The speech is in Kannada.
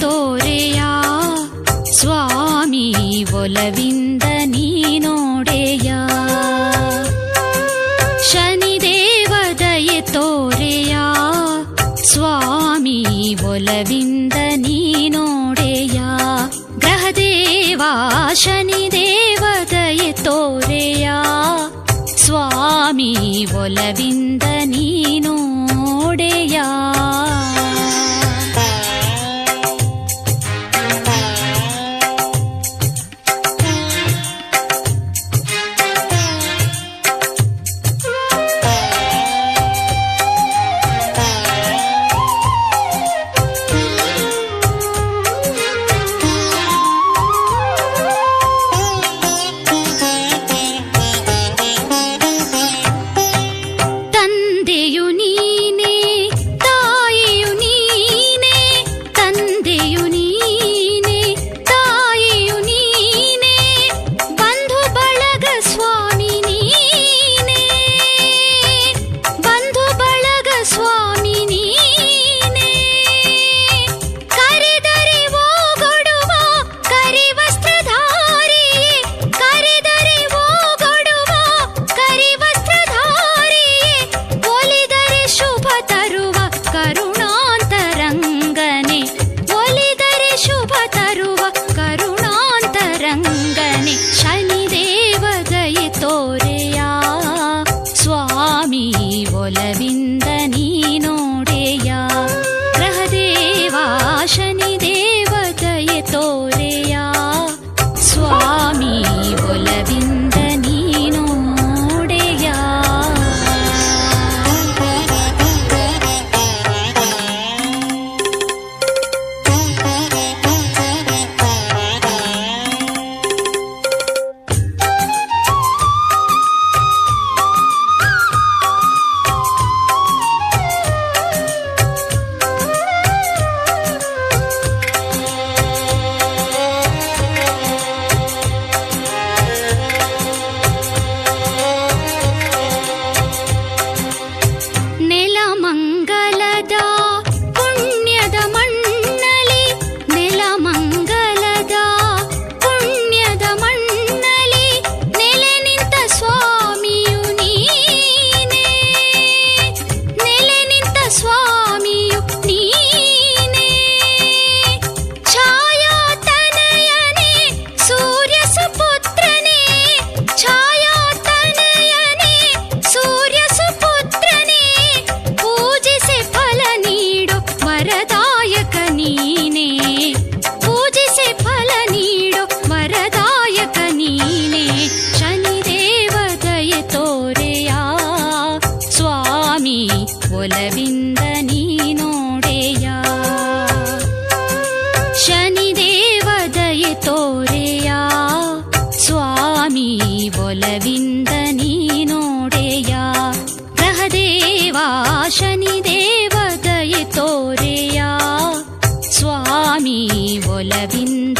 ತೋರೆಯ ಸ್ವಾಮಿ ಒಲವಿಂದ ನೀ ನೋಡೆಯ ಶನಿದೇವದಯೆ ತೋರೆಯ ಸ್ವಾಮಿ ಒಲವಿಂದ ನೀ ನೋಡೆಯ ಗ್ರಹದೇವ ಶನಿದೇವದಯೆ ತೋರೆಯ ಸ್ವಾಮಿ ಒಲವಿಂದ ನೀ ನೋಡೆಯ 多情。ಒಲವಿಂದ ನೀನೋಡೆಯ ಪ್ರಹದೇವಾ ಶನಿದೇವ ದಯ ತೋರೆಯ ಸ್ವಾಮಿ ಒಲವಿಂದ